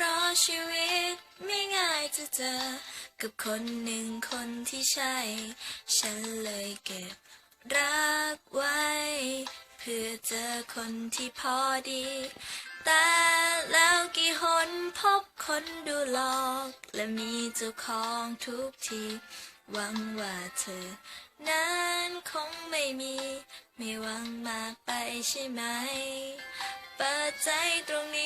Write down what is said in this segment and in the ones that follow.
พราะชีวิตไม่ง่ายจะเจอ กับคนหนึ่งคนที่ใช่ ฉันเลยเก็บรักไว้ เพื่อเจอคนที่พอดี แต่แล้วกี่หนพบคนดูหลอก และมีเจ้าของทุกที หวังว่าเธอ นั้นคงไม่มี ไม่หวังมากไปใช่ไหม เปิดใจตรงนี้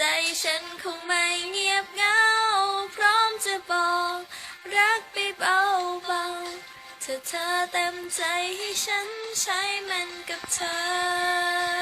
ใจฉันคงไม่เงียบเหงา พร้อมจะบอกรักไปเบาๆถ้าเธอเต็มใจให้ฉันใช้มันกับเธอ